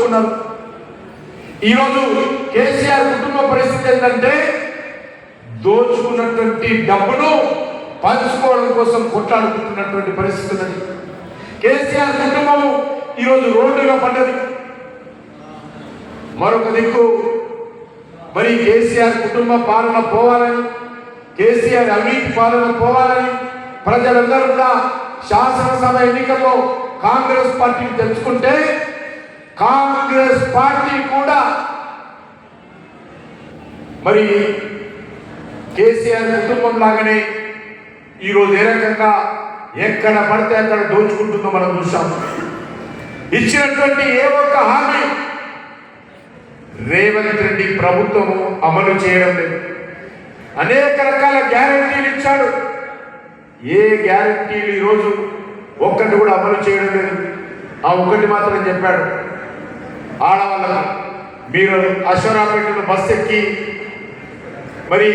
దోచుకున్నారు ఈరోజు కేసీఆర్ కుటుంబ పరిస్థితి ఏంటంటే దోచుకున్నటువంటి డబ్బును పంచుకోవడం కోసం కొట్లాడుకుంటున్నటువంటి పరిస్థితి ఉన్నది. కేసీఆర్ కుటుంబము ఈరోజు రోడ్డుగా పడ్డది. మరొక దిక్కు మరి కేసీఆర్ కుటుంబ పాలన పోవాలని కేసీఆర్ అవినీతి పాలన పోవాలని ప్రజలందరూ కూడా శాసనసభ ఎన్నికల్లో కాంగ్రెస్ పార్టీని తెచ్చుకుంటే కాంగ్రెస్ పార్టీ కూడా. మరి కేసీఆర్ కుటుంబం లాగానే ఈరోజు ఏ రకంగా ఎక్కడ పడితే అక్కడ దోచుకుంటుందో మనం చూసాం ఇచ్చినటువంటి ఏ ఒక్క హామీ రేవంత్ రెడ్డి ప్రభుత్వము అమలు చేయడం లేదు. అనేక రకాల గ్యారంటీలు ఇచ్చాడు. ఏ గ్యారంటీలు ఈరోజు ఒక్కటి కూడా అమలు చేయడం లేదు. ఆ ఒక్కటి మాత్రం చెప్పాడు. ఆడవాళ్ళకు. మీరు అశ్వరాపేటలో బస్ ఎక్కి మరి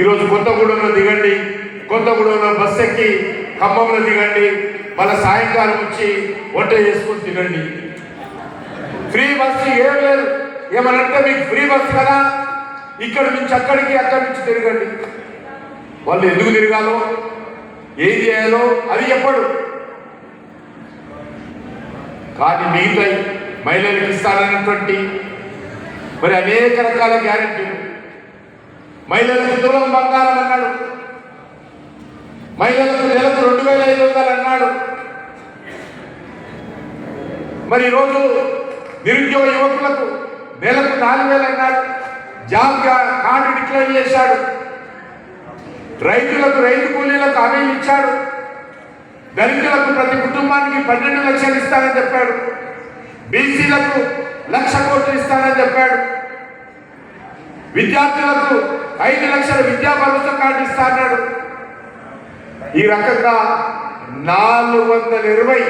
ఈరోజు కొత్తగూడెంలో దిగండి కొత్తగూడెంలో బస్ ఎక్కి ఖమ్మంలో దిగండి మళ్ళీ సాయంకాలం వచ్చి వంట చేసుకొని తినండి. ఫ్రీ బస్సు ఏం లేదు. ఏమనంటే మీకు ఫ్రీ బస్సు కదా. ఇక్కడ నుంచి అక్కడికి అక్కడి నుంచి తిరగండి. వాళ్ళు ఎందుకు తిరగాలో ఏం చేయాలో అది చెప్పడు. కానీ మిగతాయి మహిళలకు ఇస్తానన్నటువంటి మరి అనేక రకాల గ్యారెంటీలు. మహిళలకు దూరం బంగారం అన్నాడు. మహిళలకు నెలకు రెండు వేల ఐదు వందలు అన్నాడు. మరి ఈరోజు నిరుద్యోగ యువకులకు నెలకు నాలుగు వేలు అన్నాడు. జాబ్ కార్డు డిక్లేర్ చేశాడు. రైతులకు రైతు కూలీలకు హామీలు ఇచ్చాడు. దళితులకు ప్రతి కుటుంబానికి పన్నెండు లక్షలు ఇస్తానని చెప్పాడు. బీసీలకు లక్ష కోట్లు ఇస్తానని చెప్పాడు. విద్యార్థులకు ఐదు లక్షల విద్యా భరోసా కార్డు ఇస్తా అన్నాడు. ఈ రకంగా నాలుగు వందల ఇరవై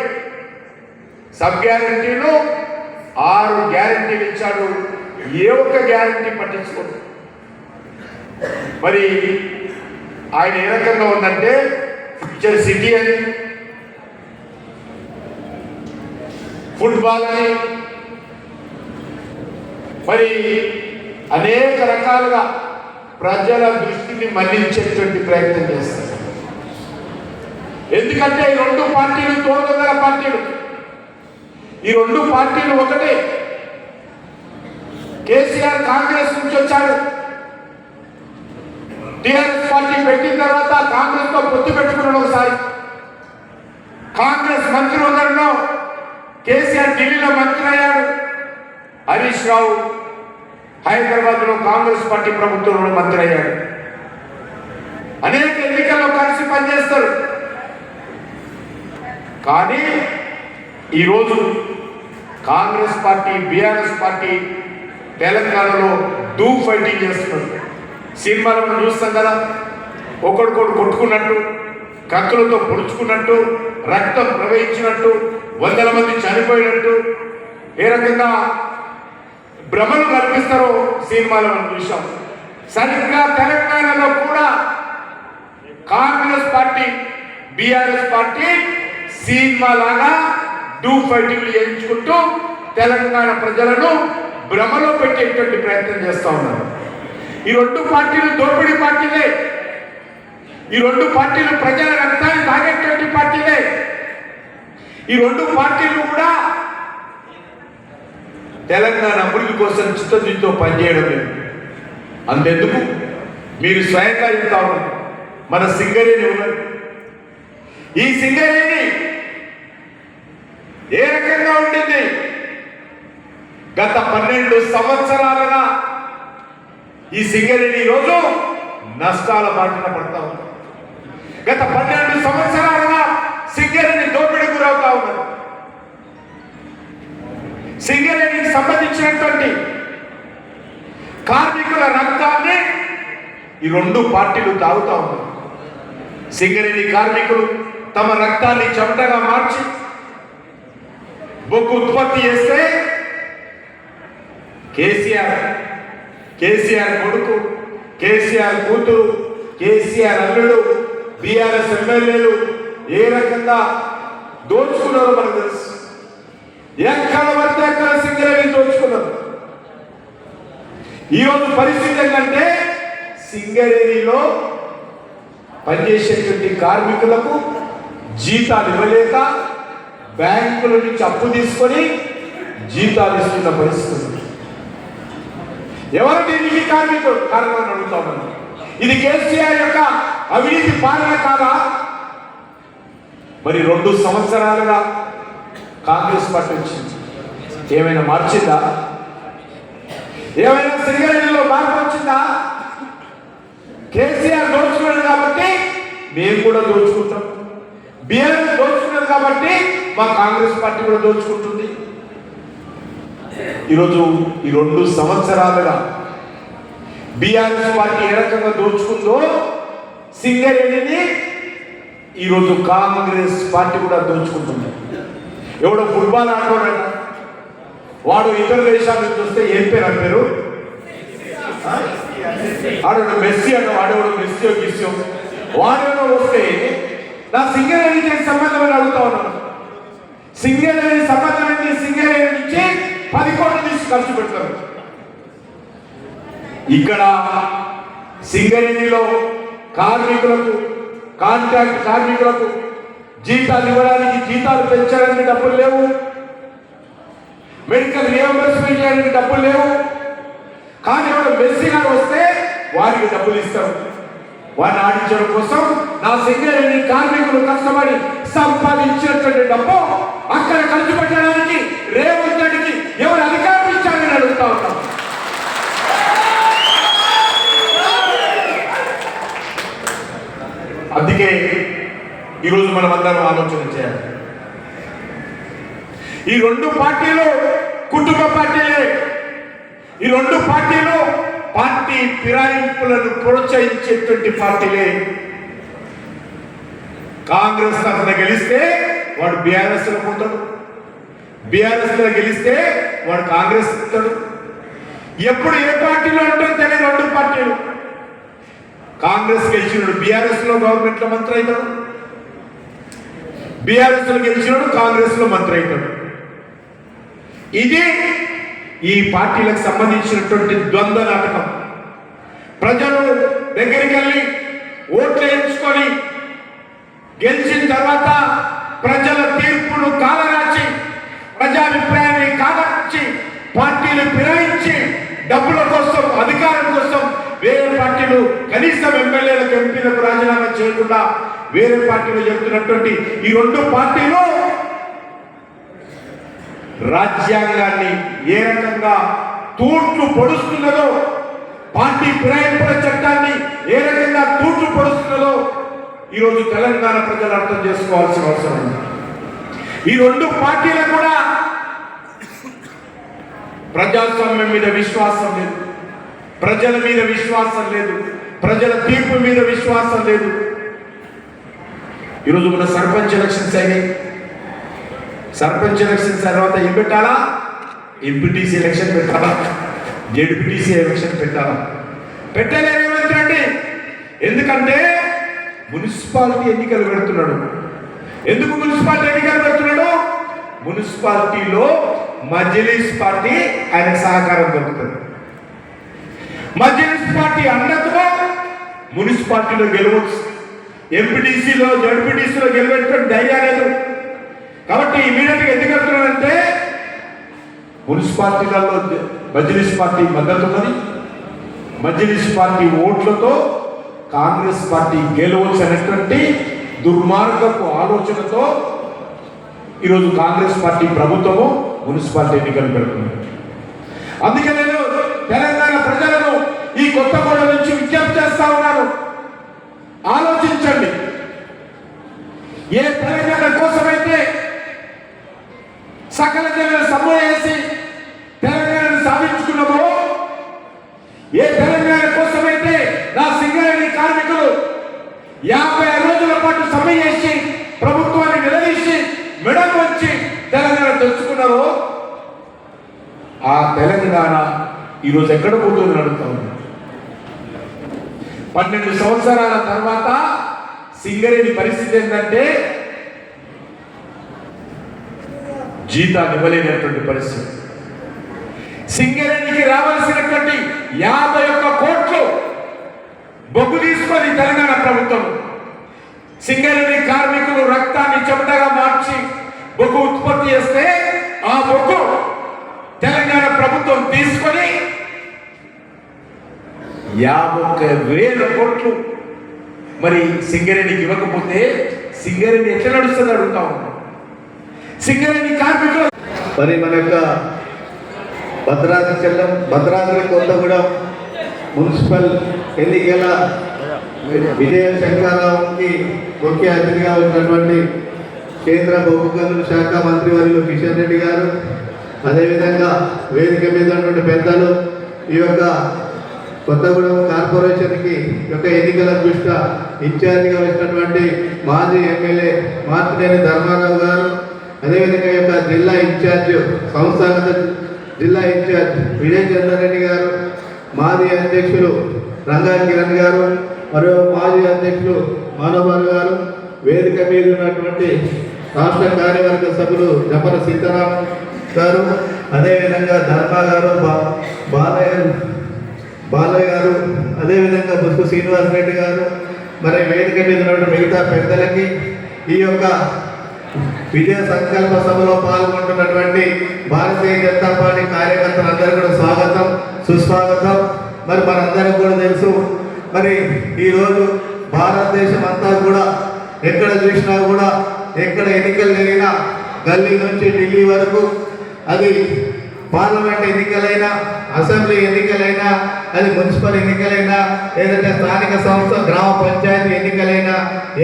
సబ్ గ్యారంటీలు ఆరు గ్యారంటీలు ఇచ్చాడు. ఏ ఒక్క గ్యారంటీ పట్టించుకోడు. మరి ఆయన ఏ రకంగా ఉందంటే ఫ్యూచర్ సిటీ అని ఫుట్బాల్ అని మరి అనేక రకాలుగా ప్రజల దృష్టిని మళ్ళించేటువంటి ప్రయత్నం చేస్తారు. ఎందుకంటే ఈ రెండు పార్టీలు తోడుగల పార్టీలు. ఈ రెండు పార్టీలు ఒకటే. కేసీఆర్ కాంగ్రెస్ నుంచి వచ్చాడు. టిఆర్ఎస్ పార్టీ పెట్టిన తర్వాత కాంగ్రెస్తో పొత్తు పెట్టుకున్నాడు ఒకసారి. కాంగ్రెస్ మంత్రి ఉన్నాడు కేసీఆర్ ఢిల్లీలో మంత్రి అయ్యాడు. హరీష్ రావు హైదరాబాద్లో కాంగ్రెస్ పార్టీ ప్రభుత్వంలో మంత్రి అయ్యాడు. అనేక ఎన్నికల్లో కలిసి పనిచేస్తారు. కానీ ఈరోజు కాంగ్రెస్ పార్టీ బీఆర్ఎస్ పార్టీ తెలంగాణలో డూ ఫైటింగ్ చేస్తున్నారు. సినిమాలో చూస్తాం కదా ఒకడికొడు కొట్టుకున్నట్టు కత్తులతో పొడుచుకున్నట్టు రక్తం ప్రవహించినట్టు వందల మంది చనిపోయినట్టు ఏ రకంగా భ్రమలు కల్పిస్తారో సినిమాలో మనం చూసాం సరిగ్గా తెలంగాణలో కూడా Congress party BRS party cinema లాగా డూ ఫైటింగ్లు చేయించుకుంటూ తెలంగాణ ప్రజలను భ్రమలో పెట్టేటువంటి ప్రయత్నం చేస్తూ ఉన్నారు. ఈ రెండు పార్టీలు దోపిడీ పార్టీలే. ఈ రెండు పార్టీలు ప్రజల రక్తాన్ని తాగేటువంటి పార్టీలే. ఈ రెండు పార్టీలు కూడా తెలంగాణ అభివృద్ధి కోసం చిత్తశుద్ధితో పనిచేయడం లేదు. అంతెందుకు? మీరు స్వయంగా చెప్తా ఉన్నారు. మన సింగరేణి ఉన్నది ఈ సింగరేణి ఏ రకంగా ఉండింది? గత పన్నెండు సంవత్సరాలుగా ఈ సింగరేణి ఈరోజు నష్టాల బాటిన పడతా ఉంది. గత పన్నెండు సంవత్సరాలుగా సింగరేణి దోపిడీ గురవుతా ఉన్నది సింగరేణికి సంబంధించినటువంటి కార్మికుల రక్తాన్ని ఈ రెండు పార్టీలు తాగుతా ఉన్నారు. సింగరేణి కార్మికులు తమ రక్తాన్ని చెమటగా మార్చి బొగ్గు ఉత్పత్తి చేస్తే కేసీఆర్ కేసీఆర్ కొడుకు కేసీఆర్ కూతురు కేసీఆర్ అల్లుడు బీఆర్ఎస్ ఎమ్మెల్యేలు ఏ రకంగా దోచుకున్నారో మనకు తెలుసు. ఎక్కడ పడితే ఎక్కడ సింగరేణి దోచుకున్నారు. ఈరోజు పరిస్థితి ఏంటంటే సింగరేణిలో పనిచేసేటువంటి కార్మికులకు జీతాలు ఇవ్వలేక బ్యాంకుల నుంచి అప్పు తీసుకొని జీతాలు ఇస్తున్న పరిస్థితి ఎవరు దీనికి కార్మికులు కారణం అడుగుతామని ఇది కేసీఆర్ యొక్క అవినీతి పాలన కాదా? మరి రెండు సంవత్సరాలుగా కాంగ్రెస్ పార్టీ వచ్చింది. ఏమైనా మార్చిందా? ఏమైనా సింగరేణిలో మార్పు వచ్చిందా? కేసీఆర్ దోచుకున్నాడు కాబట్టి మేము కూడా దోచుకుంటాం. బీఆర్ఎస్ దోచుకున్నది కాబట్టి మా కాంగ్రెస్ పార్టీ కూడా దోచుకుంటుంది. ఈరోజు ఈ రెండు సంవత్సరాలుగా బీఆర్ఎస్ పార్టీ ఏ రకంగా దోచుకుందో సింగరేణిని ఈరోజు కాంగ్రెస్ పార్టీ కూడా దోచుకుంటుంది. ఎవడో ఫుట్బాల్ ఆడుకోడంట వాడు ఇతర దేశాల నుంచి వస్తే ఏం పేరు అని పేరు? ఆడోడు మెస్సీ అన్న వాడేవాడు మెస్సీ గిస్సో వాడేవాడు వస్తే నా సింగరేణికి సంబంధం అని అడుగుతా ఉన్నాను సింగరేణి సంబంధం ఏంటి? సింగరేణి నుంచి పది కోట్లు తీసి ఖర్చు పెడతారు ఇక్కడ సింగరేణిలో కార్మికులకు కాంట్రాక్ట్ కార్మికులకు జీతాలు ఇవ్వడానికి జీతాలు పెంచడానికి డబ్బులు లేవు. మెడికల్ రియంబర్స్మెంట్ చేయడానికి డబ్బులు లేవు. కానీ ఎవరు మెస్సీ గారు వస్తే వారికి డబ్బులు ఇస్తారు వారిని ఆడించడం కోసం నా సింగరేణి కార్మికులు కష్టపడి సంపాదించినటువంటి డబ్బు అక్కడ ఖర్చు పెట్టడానికి రేవంత్ రెడ్డికి ఎవరు అధికారం ఇచ్చారని అడుగుతా ఉన్నాం అందుకే ఈరోజు మనం అందరం ఆలోచన చేయాలి. ఈ రెండు పార్టీలు కుటుంబ పార్టీలే. ఈ రెండు పార్టీలు పార్టీ ఫిరాయింపులను ప్రోత్సహించేటువంటి పార్టీలే. కాంగ్రెస్ తరఫున గెలిస్తే వాడు బీఆర్ఎస్లో పోతాడు. బీఆర్ఎస్లో గెలిస్తే వాడు కాంగ్రెస్ ఇస్తాడు. ఎప్పుడు ఏ పార్టీలో ఉంటారో తెలియదు కాంగ్రెస్ గెలిచినాడు బీఆర్ఎస్లో గవర్నమెంట్లో మంత్రి అవుతాడు. బీఆర్ఎస్లో గెలిచినాడు కాంగ్రెస్లో మంత్రి అవుతాడు. ఇది ఈ పార్టీలకు సంబంధించినటువంటి ద్వంద్వ నాటకం. ప్రజలు దగ్గరికి వెళ్ళి ఓట్లు వేయించుకొని గెలిచిన తర్వాత ప్రజల తీర్పును కాలరాచి ప్రజాభిప్రాయాన్ని కాలరాచి పార్టీలు ఫిరాయించి డబ్బుల కోసం అధికారం కోసం వేరే పార్టీలు కనీసం ఎమ్మెల్యేలకు ఎంపీలకు రాజీనామా చేయకుండా వేరే పార్టీలు చెబుతున్నటువంటి ఈ రెండు పార్టీలు రాజ్యాంగాన్ని ఏ రకంగా తూట్లు పొడుస్తున్నదో పార్టీ ఫిరాయింపుల చట్టాన్ని ఏ రకంగా తూట్లు పొడుస్తున్నదో ఈరోజు తెలంగాణ ప్రజలు అర్థం చేసుకోవాల్సిన అవసరం ఉంది. ఈ రెండు పార్టీలకు కూడా ప్రజాస్వామ్యం మీద విశ్వాసం లేదు. ప్రజల మీద విశ్వాసం లేదు. ప్రజల తీర్పు మీద విశ్వాసం లేదు. ఈరోజు మన సర్పంచ్ ఎలక్షన్స్ అయినాయి సర్పంచ్ ఎలక్షన్స్ తర్వాత ఏం పెట్టాలా? ఎంపీటీసీ ఎలక్షన్ పెట్టాలా? జెడ్పీటీసీ ఎలక్షన్ పెట్టాలా? పెట్టలేరు ఏమంటారండి ఎందుకంటే మున్సిపాలిటీ ఎన్నికలు పెడుతున్నాడు. ఎందుకు మున్సిపాలిటీ ఎన్నికలు పెడుతున్నాడు? మున్సిపాలిటీలో మజ్లిస్ పార్టీ ఆయన సహకారం దొరుకుతుంది. మజ్లిస్ పార్టీ అండతో మున్సిపాలిటీలో గెలవచ్చు. ఎంపీటీసీలో జడ్పీటీసీలో గెలవెట్టుకుని ధైర్యం లేదు. కాబట్టి ఇమీడియట్గా ఎందుకు వెళ్తున్నాడంటే మున్సిపాలిటీలలో మజ్లిస్ పార్టీ మద్దతు ఉన్నది. మజ్లిస్ పార్టీ ఓట్లతో కాంగ్రెస్ పార్టీ గెలవచ్చు అనేటువంటి దుర్మార్గపు ఆలోచనతో ఈరోజు కాంగ్రెస్ పార్టీ ప్రభుత్వము మున్సిపాలిటీ ఎన్నికలు పెడుతుంది. అందుకే నేను తెలంగాణ ప్రజలు ఆలోచించండి. ఏ తెలంగాణ కోసమైతే సకల జనుల సమ్మె చేసి తెలంగాణను సాధించుకున్నామో ఏ తెలంగాణ కోసమైతే నా సింగరేణి కార్మికులు యాభై రోజుల పాటు సమ్మె చేసి ప్రభుత్వాన్ని నిలదీసి మెడలు వచ్చి తెలంగాణ తెచ్చుకున్నారో ఆ తెలంగాణ ఈరోజు ఎక్కడ పోతుంది అడుగుతా పన్నెండు సంవత్సరాల తర్వాత సింగరేణి పరిస్థితి ఏంటంటే జీతాన్ని ఇవ్వలేనటువంటి పరిస్థితి. సింగరేణికి రావాల్సినటువంటి యాభై ఒక్క కోట్లు బొగ్గు తీసుకొని తెలంగాణ ప్రభుత్వం సింగరేణి కార్మికులు రక్తాన్ని చెమటగా మార్చి బొగ్గు ఉత్పత్తి చేస్తే ఆ బొగ్గు తెలంగాణ ప్రభుత్వం తీసుకొని యాభై ఒక్క వేల కోట్లు. మరి సింగరేణికి ఇవ్వకపోతే సింగరేణి ఎట్లా నడుస్తుంది అడుగుతా ఉన్నాం సింగరేణి కార్మికులు మరి మన యొక్క భద్రాద్రి చెల్లం భద్రాద్రి కొత్తగూడెం మున్సిపల్ ఎన్నికల విజయ శంకరరావుకి ముఖ్య అతిథిగా ఉన్నటువంటి కేంద్ర బొగ్గు శాఖ మంత్రి వర్యులు కిషన్ రెడ్డి గారు అదేవిధంగా వేదిక మీద ఉన్నటువంటి పెద్దలు ఈ యొక్క కొత్తగూడెం కార్పొరేషన్కి యొక్క ఎన్నికల దృష్ట్యా ఇన్ఛార్జిగా వచ్చినటువంటి మాజీ ఎమ్మెల్యే మార్తినేని ధర్మారావు గారు అదేవిధంగా యొక్క జిల్లా ఇన్ఛార్జ్ సంస్థాగత జిల్లా ఇన్ఛార్జ్ విజయ్ చంద్రారెడ్డి గారు మాజీ అధ్యక్షులు రంగా కిరణ్ గారు మరియు మాజీ అధ్యక్షులు మానవర్ గారు వేదిక మీద ఉన్నటువంటి రాష్ట్ర కార్యవర్గ సభ్యులు జపర సీతారాం గారు అదేవిధంగా ధర్మా గారు బా- బాలయ్య బాలయ్య గారు అదేవిధంగా బుస్కు శ్రీనివాస్ రెడ్డి గారు మరి వేదిక మీద ఉన్నటువంటి మిగతా పెద్దలకి ఈ యొక్క విజయ సంకల్ప సభలో పాల్గొంటున్నటువంటి భారతీయ జనతా పార్టీ కార్యకర్తలందరూ కూడా స్వాగతం సుస్వాగతం. మరి మనందరం కూడా తెలుసు మరి ఈరోజు భారతదేశం అంతా కూడా ఎక్కడ చూసినా కూడా ఎక్కడ ఎన్నికలు జరిగినా గల్లీ నుంచి ఢిల్లీ వరకు అది పార్లమెంట్ ఎన్నికలైనా అసెంబ్లీ ఎన్నికలైనా అది మున్సిపల్ ఎన్నికలైనా లేదంటే స్థానిక సంస్థ గ్రామ పంచాయతీ ఎన్నికలైనా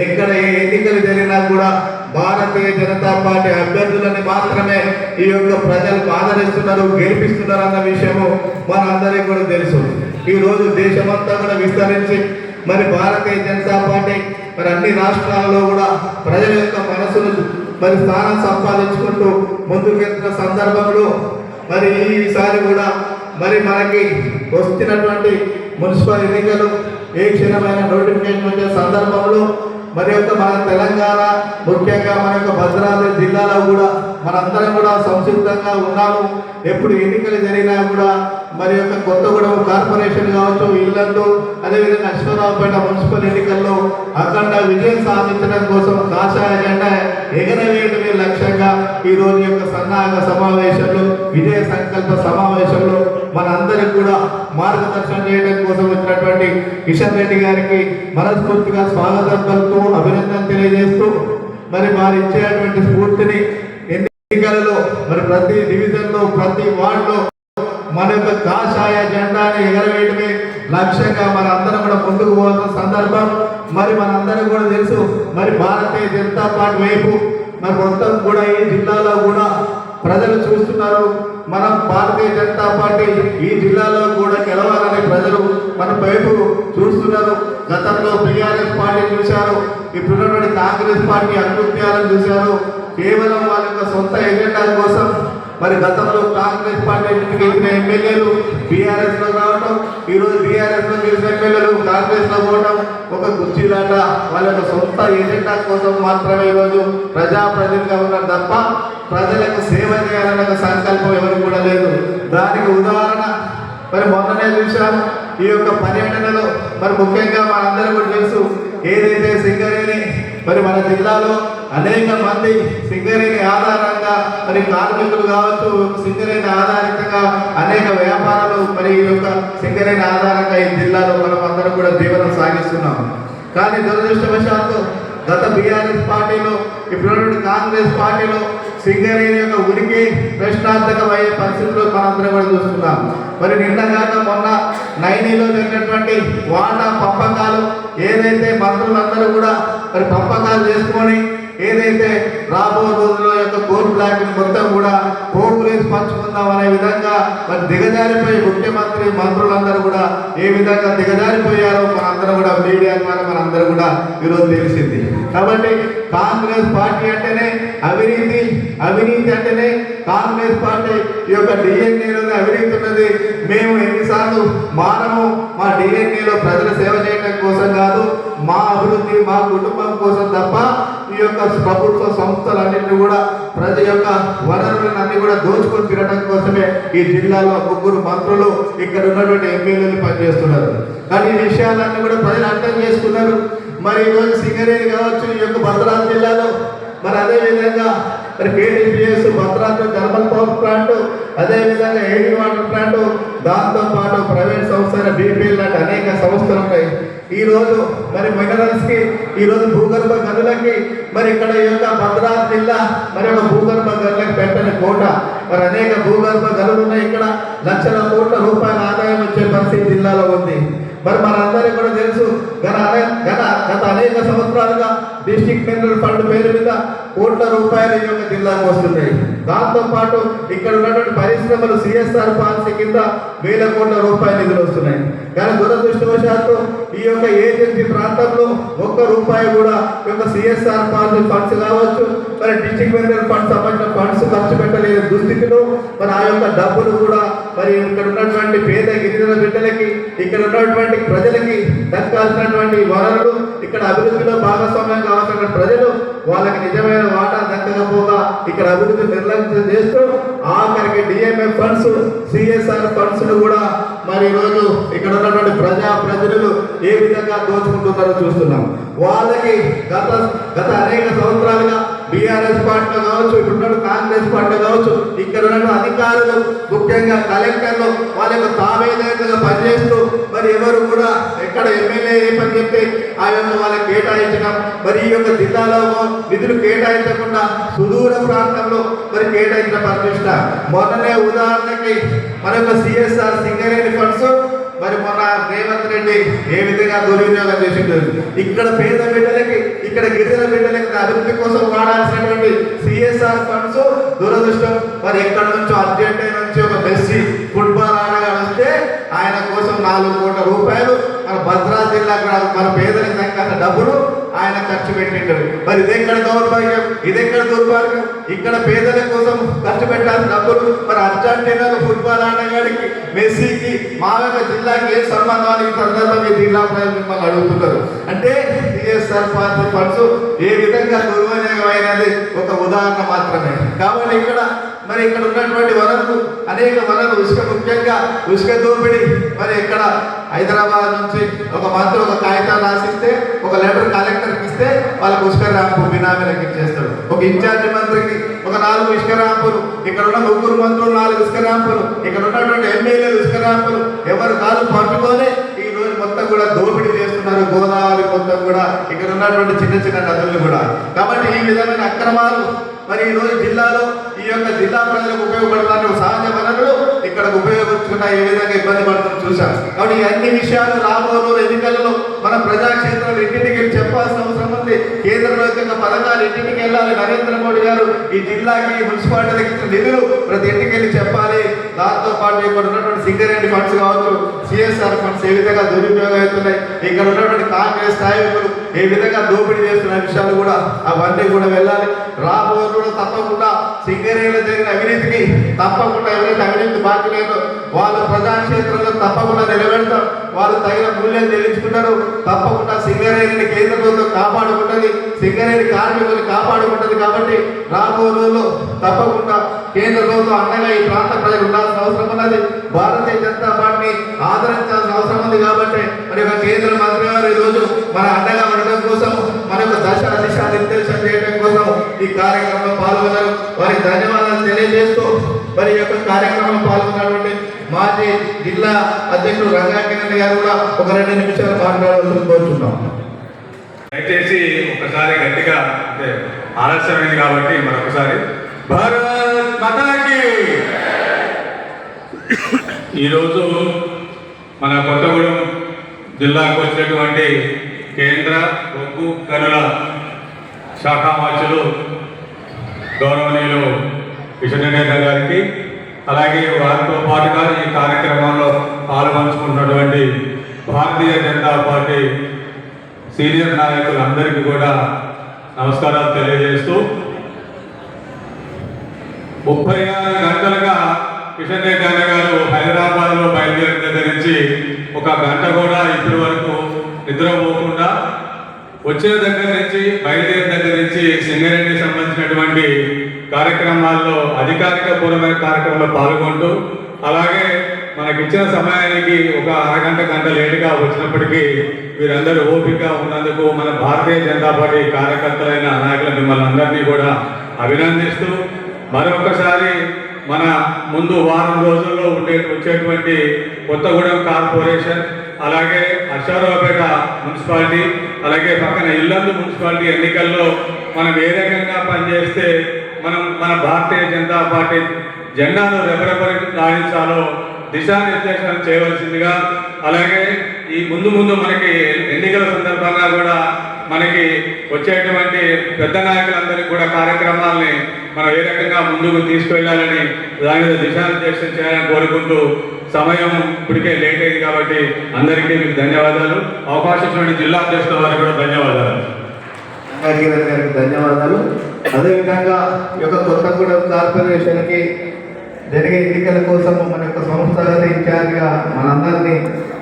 ఎక్కడ ఏ ఎన్నికలు జరిగినా కూడా భారతీయ జనతా పార్టీ అభ్యర్థులని మాత్రమే ఈ యొక్క ప్రజలు ఆదరిస్తున్నారు గెలిపిస్తున్నారు అన్న విషయము మనందరికీ కూడా తెలుసు. ఈరోజు దేశమంతా కూడా విస్తరించి మరి భారతీయ జనతా పార్టీ మరి అన్ని రాష్ట్రాలలో కూడా ప్రజల యొక్క మనసును మరి స్థానం సంపాదించుకుంటూ ముందుకెళ్తున్న సందర్భంలో మరి ఈసారి కూడా మరి మనకి వస్తున్నటువంటి మున్సిపల్ ఎన్నికలు ఏ క్షణమైన నోటిఫికేషన్ వచ్చే సందర్భంలో మరి యొక్క మన తెలంగాణ ముఖ్యంగా మన యొక్క భద్రాద్రి జిల్లాలో కూడా మనందరం కూడా సంసిద్ధంగా ఉన్నాము. ఎప్పుడు ఎన్నికలు జరిగినా కూడా మరి యొక్క కొత్తగూడెం కార్పొరేషన్ కావచ్చు ఇల్లందు అదేవిధంగా అశ్వరావుపేట మున్సిపల్ ఎన్నికల్లో అఖండ విజయం సాధించడం కోసం కాషాయ జెండా ఎగరవేయటమే లక్ష్యంగా ఈ రోజు యొక్క సన్నాహక సమావేశంలో విజయ సంకల్ప సమావేశంలో మనందరికి కూడా మార్గదర్శనం చేయడం కోసం వచ్చినటువంటి కిషన్ రెడ్డి గారికి మనస్ఫూర్తిగా స్వాగతం పలుకుతూ అభినందన తెలియజేస్తూ మరి వారు ఇచ్చేటువంటి స్ఫూర్తిని ఎన్నికలలో మరి ప్రతి డివిజన్లో ప్రతి వార్డులో మన యొక్క కాషాయ జెండాని ఎగరవేయడమే లక్ష్యంగా మన అందరం కూడా ముందుకు పోవాల్సిన సందర్భం. మరి మనందరం కూడా తెలుసు మరి భారతీయ జనతా పార్టీ వైపు మరి మొత్తం కూడా ఈ జిల్లాలో కూడా ప్రజలు చూస్తున్నారు మనం భారతీయ జనతా పార్టీ ఈ జిల్లాలో కూడా గెలవాలని ప్రజలు మన వైపు చూస్తున్నారు. గతంలో బీఆర్ఎస్ పార్టీ చూశారు ఇప్పుడున్నటువంటి కాంగ్రెస్ పార్టీ అకృత్యాలను చూశారు. కేవలం వాళ్ళ యొక్క సొంత ఎజెండా కోసం మరి గతంలో కాంగ్రెస్ పార్టీ నుంచి గెలిచిన ఎమ్మెల్యేలు బీఆర్ఎస్లో రావటం ఈరోజు బీఆర్ఎస్లో గెలిచిన ఎమ్మెల్యేలు కాంగ్రెస్లో పోవటం ఒక కుర్చీలాట వాళ్ళ యొక్క సొంత ఎజెండా కోసం మాత్రమే ఈరోజు ప్రజాప్రతినిధిగా ఉన్నారు తప్ప ప్రజలకు సేవ చేయాలన్న సంకల్పం ఎవరికి కూడా లేదు. దానికి ఉదాహరణ మరి మొన్ననే చూసాము ఈ యొక్క పర్యటనలో మరి ముఖ్యంగా మనందరూ కూడా తెలుసు ఏదైతే సింగరేణి మరి మన జిల్లాలో అనేక మంది సింగరేణి ఆధారంగా మరి కార్మికులు కావచ్చు సింగరేణి ఆధారితంగా అనేక వ్యాపారాలు మరి ఈ యొక్క సింగరేణి ఆధారంగా ఈ జిల్లాలో మనం అందరం కూడా జీవనం సాగిస్తున్నాం. కానీ దురదృష్టవశాత్తు గత బీఆర్ఎస్ పార్టీలో ఇప్పుడు కాంగ్రెస్ పార్టీలో సింగరేణి యొక్క ఉనికి ప్రశ్నార్థకమయ్యే పరిస్థితులు మనందరం కూడా చూస్తున్నాం. మరి నిన్నగాక మొన్న నైనీలో జరిగినటువంటి వాటా పంపకాలు ఏదైతే మంత్రులందరూ కూడా మరి పంపకాలు చేసుకొని ఏదైతే రాబో రోజుల్లో యొక్క కోర్ బ్లాక్ మొత్తం కూడా పోగులేసి పంచుకుందాం అనే విధంగా మరి దిగజారిపోయి ముఖ్యమంత్రి మంత్రులందరూ కూడా ఏ విధంగా దిగజారిపోయారో మనందరం కూడా మీడియా ద్వారా మనందరూ కూడా ఈరోజు తెలిసింది. కాబట్టి కాంగ్రెస్ పార్టీ అంటేనే అవినీతి అవినీతి అంటేనే కాంగ్రెస్ పార్టీ ఈ యొక్క డిఎన్ఏలోనే అవినీతి ఉన్నది. మేము ఎన్నిసార్లు మానము మా డిఎన్ఏలో ప్రజల సేవ చేయడం కోసం కాదు మా అభివృద్ధి మా కుటుంబం కోసం తప్ప ఈ యొక్క ప్రభుత్వ సంస్థలన్నింటినీ కూడా ప్రజల యొక్క వనరులను అన్ని కూడా దోచుకొని తినడం కోసమే ఈ జిల్లాలో ముగ్గురు మంత్రులు ఇక్కడ ఉన్నటువంటి ఎమ్మెల్యేలు పనిచేస్తున్నారు. కానీ ఈ విషయాలన్నీ కూడా ప్రజలు అర్థం చేసుకున్నారు. మరి ఈరోజు సింగరేణి కావచ్చు ఈ యొక్క భద్రాద్రి జిల్లాలో మరి అదే విధంగా మరి KDPS Bhadradri thermal power plant అదేవిధంగా ఏడి వాటర్ ప్లాంట్ దాంతోపాటు ప్రైవేట్ సంస్థ బీపీఎల్ లాంటి అనేక సంస్థలు ఈరోజు ఈ రోజు మరి మినరల్స్కి ఈరోజు ఈ రోజు భూగర్భ గనులకి మరి ఇక్కడ ఈ యొక్క భద్రాద్రి జిల్లా మరి ఒక భూగర్భ గనులకు పెట్టని కోట. మరి అనేక భూగర్భ గనులు ఉన్నాయి ఇక్కడ. లక్షల కోట్ల రూపాయల ఆదాయం వచ్చే పరిస్థితి జిల్లాలో ఉంది. మరి మనందరికీ కూడా తెలుసు గత గత గత అనేక సంవత్సరాలుగా డిస్ట్రిక్ట్ మినరల్ ఫండ్ పేరు మీద కోట్ల రూపాయలు ఈ యొక్క జిల్లాకు వస్తున్నాయి. దాంతో పాటు ఇక్కడ ఉన్నటువంటి పరిశ్రమలు సిఎస్ఆర్ పాలసీ కింద వేల కోట్ల రూపాయల నిధులు వస్తున్నాయి. కానీ దురదృష్టవశాత్తు ఈ యొక్క ఏజెన్సీ ప్రాంతంలో ఒక్క రూపాయి కూడా ఈ యొక్క సిఎస్ఆర్ పాలసీ ఫండ్స్ కావచ్చు మరి డిస్ట్రిక్ట్ మినరల్ ఫండ్స్ సంబంధించిన ఫండ్స్ ఖర్చు దుస్థితిలో మరి ఆ యొక్క డబ్బులు కూడా మరి ఇక్కడ ఉన్నటువంటి పేద గిరిజన బిడ్డలకి ఇక్కడ ఉన్నటువంటి ప్రజలకి దక్కాల్సినటువంటి వనరులు ఇక్కడ అభివృద్ధిలో భాగస్వామ్యం కావాల్సిన ప్రజలు వాళ్ళకి నిజమైన వాటా దక్కకపోగా ఇక్కడ అభివృద్ధి నిర్లక్ష్యం చేస్తూ ఆఖరికి డిఎంఎఫ్ ఫండ్స్ సిఎస్ఆర్ ఫండ్స్ కూడా మరి ఈరోజు ఇక్కడ ఉన్నటువంటి ప్రజా ప్రజలు ఏ విధంగా దోచుకుంటున్నారో చూస్తున్నాం. వాళ్ళకి గత గత అనేక సంవత్సరాలుగా బీఆర్ఎస్ పార్టీలో కావచ్చు ఇప్పుడు కాంగ్రెస్ పార్టీలో కావచ్చు ఇక్కడ ఉన్న అధికారులు ముఖ్యంగా కలెక్టర్లు వాళ్ళ యొక్క తావేదారులుగా పనిచేస్తూ మరి ఎవరు కూడా ఎక్కడ ఎమ్మెల్యే ఏ పని చెప్పి ఆ యొక్క వాళ్ళకి కేటాయించడం మరి ఈ యొక్క జిల్లాలో నిధులు కేటాయించకుండా సుదూర ప్రాంతంలో మరి కేటాయించిన పరిశిష్ట మొన్ననే ఉదాహరణకి మన యొక్క సిఎస్ఆర్ సింగరేణి ఫండ్స్ మరి మొన్న రేవంత్ రెడ్డి ఏ విధంగా దుర్వినియోగం చేసిండు? ఇక్కడ పేద బిడ్డలకి ఇక్కడ గిరిజన బిడ్డలకి అభివృద్ధి కోసం వాడాల్సినటువంటి సిఎస్ఆర్ ఫండ్స్ దురదృష్టం. మరి ఎక్కడ నుంచో అర్జెంటీనా నుంచి ఒక మెస్సీ ఫుట్బాల్ ఆడగా వస్తే ఆయన కోసం నాలుగు కోట్ల రూపాయలు మన భద్రాద్రి జిల్లా మన పేదలకు దక్కాల్సిన డబ్బులు ఆయన ఖర్చు పెట్టిండు. మరి ఇదెక్కడ దౌర్భాగ్యం? ఇదెక్కడ దౌర్భాగ్యం? ఇక్కడ పేదల కోసం ఖర్చు పెట్టాల్సిన డబ్బులు మరి అర్జెంటీనాలో ఫుట్బాల్ ఆడగాడికి మెస్సీకి మా యొక్క జిల్లాకి ఏ సంబంధం ఈ సందర్భంగా ఈ జిల్లా ప్రజలు మిమ్మల్ని అడుగుతున్నారు. అంటే సిఎస్ఆర్ పార్టీ ఫండ్స్ ఏ విధంగా దుర్వినియోగమైనది? ఒక ఉదాహరణ మాత్రమే. కాబట్టి ఇక్కడ మరి ఇక్కడ ఉన్నటువంటి వనరులు అనేక వనరులు ఇసుక ముఖ్యంగా ఇసుక దోపిడీ మరి ఇక్కడ హైదరాబాద్ నుంచి ఒక మంత్రి ఒక కాగితం రాసిస్తే ఒక లెటర్ కలెక్టర్కి ఇస్తే వాళ్ళకి ఇసుక ర్యాంపు బినామీలకు ఇచ్చేస్తాడు ఒక ఇన్ఛార్జ్ మంత్రికి ఒక నాలుగు ఇసుక ఇక్కడ ఉన్న ముగ్గురు మంత్రులు నాలుగు ఇసుక ర్యాంపులు ఇక్కడ ఉన్నటువంటి ఎమ్మెల్యేలు ఇసుక ర్యాంపులు ఎవరు కాదు పట్టుకొని ఈ రోజు మొత్తం కూడా దోపిడీ చేస్తున్నారు గోదావరి మొత్తం కూడా ఇక్కడ ఉన్నటువంటి చిన్న చిన్న నదులు కూడా. కాబట్టి ఈ విధమైన అక్రమాలు మరి ఈ రోజు జిల్లాలో ఈ యొక్క జిల్లా ప్రజలకు ఉపయోగపడతారు సహజ వనరులు మనకు ఉపయోగించుకున్న ఏ విధంగా ఇబ్బంది పడుతుంది చూసాం కాబట్టి ఈ అన్ని విషయాలు రాబోయే ఎన్నికలలో మన ప్రజాక్షేత్రంలో ఇంటింటికి వెళ్ళి చెప్పాల్సిన అవసరం ఉంది. కేంద్రంలో యొక్క పథకాలు ఇంటింటికి వెళ్ళాలి. నరేంద్ర మోడీ గారు ఈ జిల్లాకి మున్సిపాలిటీలకు ఇచ్చిన నిధులు ప్రతి ఇంటికి వెళ్ళి చెప్పాలి. దాంతో పాటు ఇక్కడ ఉన్నటువంటి సింగరేణి ఫండ్స్ కావచ్చు సిఎస్ఆర్ ఫండ్స్ ఏ విధంగా దురుపయోగం అవుతున్నాయి ఇక్కడ ఉన్నటువంటి కాంగ్రెస్ నాయకులు ఏ విధంగా దోపిడీ చేస్తున్న విషయాలు కూడా అవన్నీ కూడా వెళ్ళాలి. రాబోయే రోజుల్లో తప్పకుండా సింగరేణిలో జరిగిన అవినీతికి తప్పకుండా ఎవరైతే అవినీతి బాధ్యత లేదో వాళ్ళు ప్రజాక్షేత్రంలో తప్పకుండా నిలబెడతారు. వాళ్ళు తగిన మూల్యం చెల్లించుకుంటారు. తప్పకుండా సింగరేణిని కేంద్ర ప్రభుత్వం కాపాడుకుంటుంది. సింగరేణి కార్మికులు కాపాడుకుంటుంది కాబట్టి రాబోయే రోజుల్లో తప్పకుండా కేంద్ర ప్రభుత్వం అండగా ఈ ప్రాంత ప్రజలు ఉండాల్సిన అవసరం ఉన్నది. భారతీయ జనతా పార్టీని ఆదరించాల్సిన అవసరం ఉంది కాబట్టి మరి యొక్క కేంద్ర మంత్రి గారు ఈ రోజు మన అండగా ఉండడం కోసం మన యొక్క దశ దిశ నిర్దేశం చేయడం కోసం ఈ కార్యక్రమంలో పాల్గొన్నారు. వారికి ధన్యవాదాలు తెలియజేస్తూ మరి యొక్క కార్యక్రమంలో పాల్గొన్నటువంటి మాజీ జిల్లా అధ్యక్షుడు రంగాకిరణ్ గారు కూడా ఒక రెండు నిమిషాలు మాట్లాడవలసి కోరుతున్నాం దయచేసి ఒకసారి గట్టిగా అంటే ఆలస్యమైంది కాబట్టి మరొకసారి భారత్ మాతాకి. ఈరోజు మన కొత్తగూడెం జిల్లాకు వచ్చినటువంటి కేంద్ర ఉక్కు గనుల శాఖ మార్చులు గౌరవనీయులు విశ్వనేత గారికి అలాగే వారితో పాటుగా ఈ కార్యక్రమంలో పాల్గొంచుకుంటున్నటువంటి భారతీయ జనతా పార్టీ సీనియర్ నాయకులందరికీ కూడా నమస్కారాలు తెలియజేస్తూ ముప్పై ఆరు గంటలుగా కిషన్ రెడ్డి అన్న గారు హైదరాబాద్లో బయలుదేరిన దగ్గర నుంచి ఒక గంట కూడా ఇప్పటి వరకు నిద్రపోకుండా వచ్చిన దగ్గర నుంచి బయలుదేరిన దగ్గర నుంచి సింగరేణి సంబంధించినటువంటి కార్యక్రమాల్లో అధికారిక పూర్వమైన కార్యక్రమంలో పాల్గొంటూ అలాగే మనకి ఇచ్చిన సమయానికి ఒక అరగంట గంట లేటుగా వచ్చినప్పటికీ వీరందరూ ఓపికగా ఉన్నందుకు మన భారతీయ జనతా పార్టీ కార్యకర్తలైన నాయకులు మిమ్మల్ని అందరినీ కూడా అభినందిస్తూ మరొకసారి మన ముందు వారం రోజుల్లో ఉండే వచ్చేటువంటి కొత్తగూడెం కార్పొరేషన్ అలాగే అశ్వారావుపేట మున్సిపాలిటీ అలాగే పక్కన ఇల్లందు మున్సిపాలిటీ ఎన్నికల్లో మనం ఏ రకంగా పనిచేస్తే మనం మన భారతీయ జనతా పార్టీ జెండాను రెపరెపరి రాణించాలో దిశానిర్దేశం చేయవలసిందిగా అలాగే ఈ ముందు ముందు మనకి ఎన్నికల సందర్భంగా కూడా మనకి వచ్చేటువంటి పెద్ద నాయకులందరికీ కూడా కార్యక్రమాల్ని మనం ఏ రకంగా ముందుకు తీసుకువెళ్ళాలని దాని మీద దిశానిర్దేశం చేయాలని కోరుకుంటూ సమయం ఇప్పటికే లేట్ అయింది కాబట్టి అందరికీ మీకు ధన్యవాదాలు. అవకాశం ఇచ్చినటువంటి జిల్లా అధ్యక్షుల వారికి కూడా ధన్యవాదాలు. గారికి ధన్యవాదాలు. అదేవిధంగా ఈ యొక్క కొత్తగూడెం కార్పొరేషన్కి జరిగే ఎన్నికల కోసం మన యొక్క సంస్థాగత ఇన్ఛార్జ్గా మనందరినీ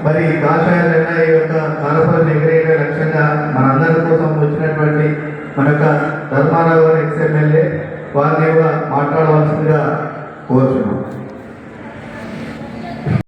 మరి కాషాయ జెండా ఈ యొక్క కార్పొరేషన్ ఎగిరేయడం లక్ష్యంగా మనందరి కోసం వచ్చినటువంటి మన యొక్క ధర్మారావు ఎక్స్ ఎమ్మెల్యే వారిని కూడా మాట్లాడవలసిందిగా కోరుతున్నాం